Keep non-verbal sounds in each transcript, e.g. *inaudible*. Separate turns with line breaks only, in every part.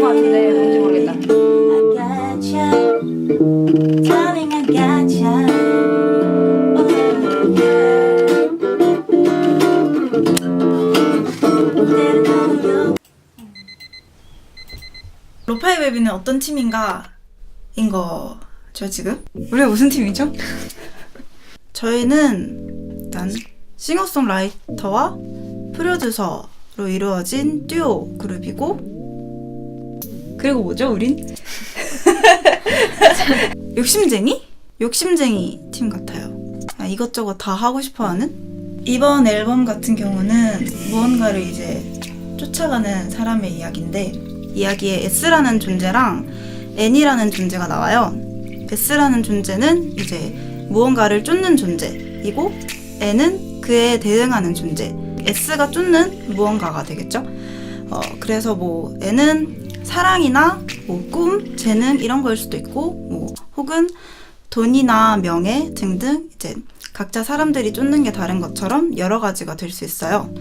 것 같은데 뭔지 모르겠다.
로파이 베비는 어떤 팀인가 인 거죠 지금? 우리가 무슨 팀이죠? *laughs* 저희는 일단 싱어송라이터와 프로듀서로 이루어진 듀오 그룹이고 그리고 뭐죠 우린? *laughs* 욕심쟁이? 욕심쟁이 팀 같아요. 아, 이것저것 다 하고 싶어 하는? 이번 앨범 같은 경우는 무언가를 이제 쫓아가는 사람의 이야기인데 이야기에 S라는 존재랑 N이라는 존재가 나와요. S라는 존재는 이제 무언가를 쫓는 존재이고 N은 그에 대응하는 존재. S가 쫓는 무언가가 되겠죠. 어, 그래서 뭐 N은 사랑이나 뭐 꿈, 재능 이런 거일 수도 있고 뭐 혹은 돈이나 명예 등등 이제 각자 사람들이 쫓는 게 다른 것처럼 여러 가지가 될 수 있어요.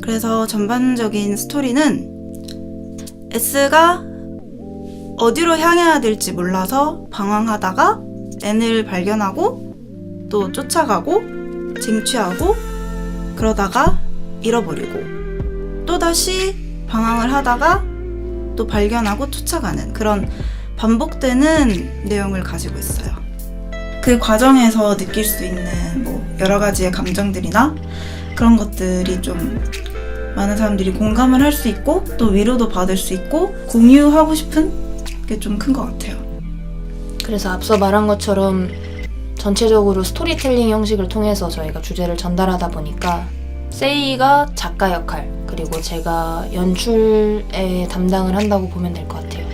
그래서 전반적인 스토리는 S가 어디로 향해야 될지 몰라서 방황하다가 N을 발견하고 또 쫓아가고 쟁취하고 그러다가 잃어버리고 또다시 방황을 하다가 또 발견하고 쫓아가는 그런 반복되는 내용을 가지고 있어요. 그 과정에서 느낄 수 있는 뭐 여러 가지의 감정들이나 그런 것들이 좀 많은 사람들이 공감을 할 수 있고 또 위로도 받을 수 있고 공유하고 싶은 게 좀 큰 것 같아요.
그래서 앞서 말한 것처럼 전체적으로 스토리텔링 형식을 통해서 저희가 주제를 전달하다 보니까 세이가 작가 역할 그리고 제가 연출에 담당을 한다고 보면 될 것 같아요.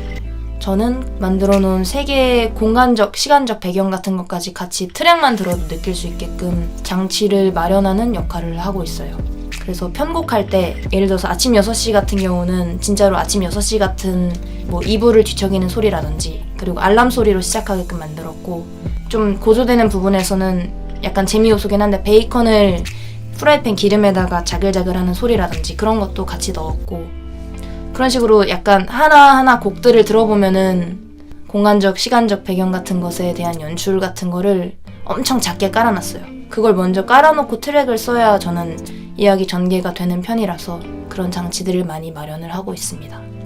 저는 만들어 놓은 세 개의 공간적, 시간적 배경 같은 것까지 같이 트랙만 들어도 느낄 수 있게끔 장치를 마련하는 역할을 하고 있어요. 그래서 편곡할 때 예를 들어서 아침 6시 같은 경우는 진짜로 아침 6시 같은 뭐 이불을 뒤척이는 소리라든지 그리고 알람 소리로 시작하게끔 만들었고 좀 고조되는 부분에서는 약간 재미 요소긴 한데 베이컨을 프라이팬 기름에다가 자글자글하는 소리라든지 그런 것도 같이 넣었고 그런 식으로 약간 하나하나 곡들을 들어보면은 공간적, 시간적 배경 같은 것에 대한 연출 같은 거를 엄청 작게 깔아놨어요. 그걸 먼저 깔아놓고 트랙을 써야 저는 이야기 전개가 되는 편이라서 그런 장치들을 많이 마련을 하고 있습니다.